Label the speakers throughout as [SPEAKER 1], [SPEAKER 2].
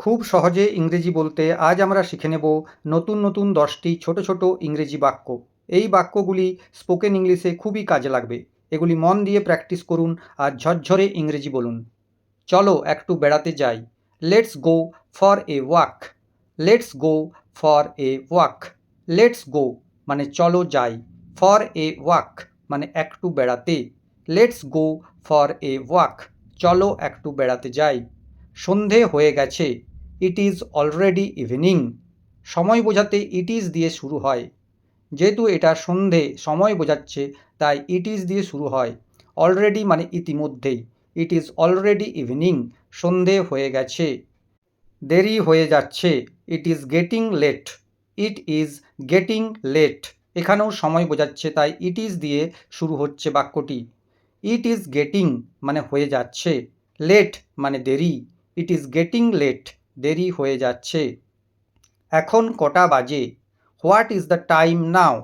[SPEAKER 1] খুব সহজে ইংরেজি বলতে আজ আমরা শিখে নেব নতুন নতুন দশটি ছোট ছোট ইংরেজি বাক্য। এই বাক্যগুলি স্পোকেন ইংলিশে খুবই কাজে লাগবে। এগুলি মন দিয়ে প্র্যাকটিস করুন আর ঝরঝরে ইংরেজি বলুন। চলো একটু বেড়াতে যাই। Let's go for a walk let's go for a walk let's go মানে চলো যাই। ফর এ ওয়াক মানে একটু বেড়াতে। Let's go for a walk চলো একটু বেড়াতে যাই। সন্ধে হয়ে গেছে। ইট ইজ অলরেডি ইভিনিং সময় বোঝাতে ইট ইজ দিয়ে শুরু হয়। যেহেতু এটা সন্ধে, সময় বোঝাচ্ছে, তাই ইট ইজ দিয়ে শুরু হয়। অলরেডি মানে ইতিমধ্যেই। ইট ইজ অলরেডি ইভিনিং সন্ধে হয়ে গেছে। দেরি হয়ে যাচ্ছে। It is getting late it is getting late এখানেও সময় বোঝাচ্ছে, তাই ইট ইজ দিয়ে শুরু হচ্ছে বাক্যটি। ইট ইজ গেটিং মানে হয়ে যাচ্ছে। লেট মানে দেরি। ইট ইজ গেটিং লেট দেরি হয়ে যাচ্ছে। এখন কটা বাজে? What is the time now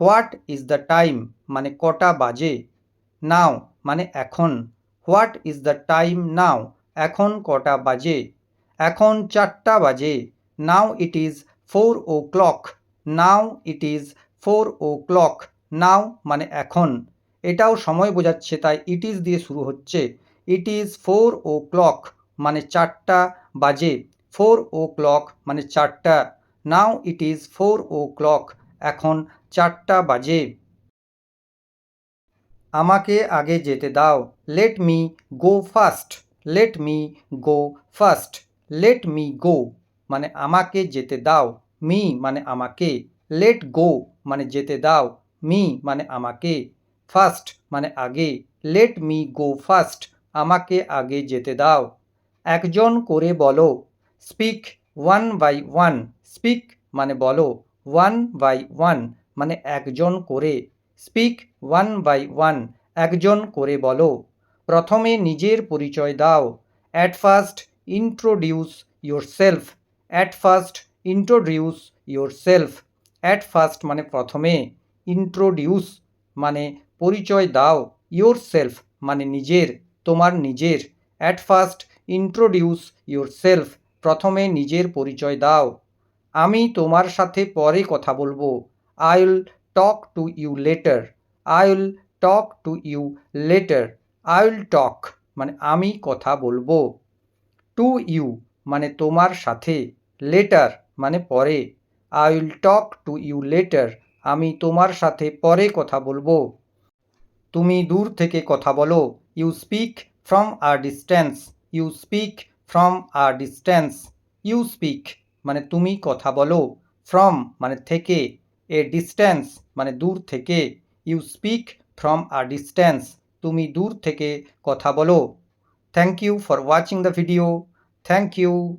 [SPEAKER 1] what is the time মানে কটা বাজে? নাও মানে এখন। What is the time now এখন কটা বাজে? এখন চারটা বাজে। Now it is four o'clock now it is four o'clock now মানে এখন। এটাও সময় বোঝাচ্ছে, তাই ইট ইজ দিয়ে শুরু হচ্ছে। It is four o'clock মানে চারটা বাজে ফোর ও ক্লক মানে চারটা। Now it is four o'clock এখন চারটা বাজে। আমাকে আগে যেতে দাও। Let me go first let me go first let me go মানে আমাকে যেতে দাও। মি মানে আমাকে। লেট গো মানে যেতে দাও। মি মানে আমাকে। ফার্স্ট মানে আগে। লেট মি গো ফার্স্ট আমাকে আগে যেতে দাও। একজন করে বলো। Speak one by one speak মানে বলো। ওয়ান বাই ওয়ান মানে একজন করে। স্পিক ওয়ান বাই ওয়ান একজন করে বলো। প্রথমে নিজের পরিচয় দাও। At first introduce yourself at first introduce yourself at first মানে প্রথমে। ইন্ট্রোডিউস মানে পরিচয় দাও। ইয়োর সেলফ মানে নিজের, তোমার নিজের। At first introduce yourself প্রথমে নিজের পরিচয় দাও। আমি তোমার সাথে পরে কথা বলব। I will talk to you later I will talk to you later I will talk মানে আমি কথা বলব। টু ইউ মানে তোমার সাথে। লেটার মানে পরে। I will talk to you later আমি তোমার সাথে পরে কথা বলব। তুমি দূর থেকে কথা বলো। You speak from a distance you speak from a distance you speak মানে তুমি কথা বলো। ফ্রম মানে থেকে। এ ডিস্ট্যান্স মানে দূর থেকে। You speak from a distance তুমি দূর থেকে কথা বলো। Thank you for watching the video thank you